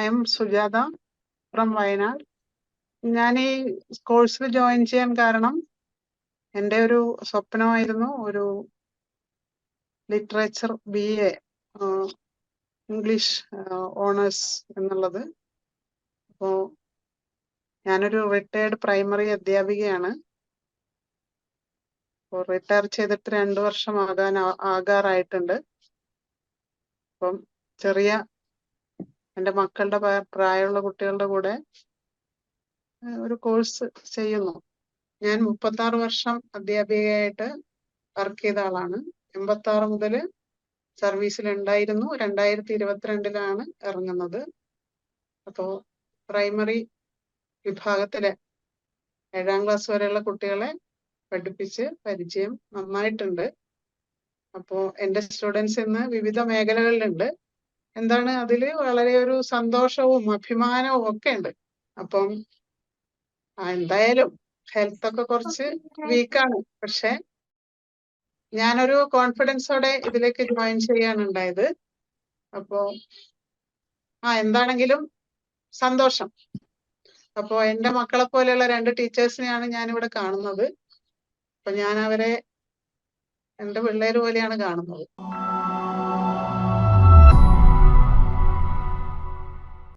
I am Sujatha from Wayanad. ഞാൻ ഈ കോഴ്സിൽ ജോയിൻ ചെയ്യാൻ കാരണം എന്റെ ഒരു സ്വപ്നമായിരുന്നു ഒരു literature B A English honours എന്നുള്ളത്. അപ്പോൾ ഞാനൊരു റിട്ടയർഡ് പ്രൈമറി അധ്യാപികയാണ്. അപ്പോൾ റിട്ടയർ ചെയ്തിട്ട് രണ്ട് വർഷം ആകാൻ ആകാറായിട്ടുണ്ട്. അപ്പം ചെറിയ എന്റെ മക്കളുടെ പ്രായമുള്ള കുട്ടികളുടെ കൂടെ ഒരു കോഴ്സ് ചെയ്യുന്നു. ഞാൻ മുപ്പത്തി ആറ് വർഷം അധ്യാപികയായിട്ട് വർക്ക് ചെയ്ത ആളാണ്. എൺപത്തി ആറ് മുതൽ സർവീസിൽ ഉണ്ടായിരുന്നു രണ്ടായിരത്തി ഇരുപത്തിരണ്ടിലാണ് ഇറങ്ങുന്നത്. അപ്പോൾ പ്രൈമറി വിഭാഗത്തിലെ ഏഴാം ക്ലാസ് വരെയുള്ള കുട്ടികളെ പഠിപ്പിച്ച് പരിചയം നന്നായിട്ടുണ്ട്. അപ്പോൾ എന്റെ സ്റ്റുഡൻസ് ഇന്ന് വിവിധ മേഖലകളിലുണ്ട്. എന്താണ് അതിൽ വളരെ ഒരു സന്തോഷവും അഭിമാനവും ഒക്കെ ഉണ്ട്. അപ്പം എന്തായാലും ഹെൽത്ത് ഒക്കെ കുറച്ച് വീക്കാണ് പക്ഷെ ഞാനൊരു കോൺഫിഡൻസോടെ ഇതിലേക്ക് ജോയിൻ ചെയ്യാണ് ഉണ്ടായത്. അപ്പോ ആ എന്താണെങ്കിലും സന്തോഷം. അപ്പോ എന്റെ മക്കളെ പോലെയുള്ള രണ്ട് ടീച്ചേഴ്സിനെയാണ് ഞാൻ ഇവിടെ കാണുന്നത്. അപ്പൊ ഞാൻ അവരെ എന്റെ പിള്ളേർ പോലെയാണ് കാണുന്നത്.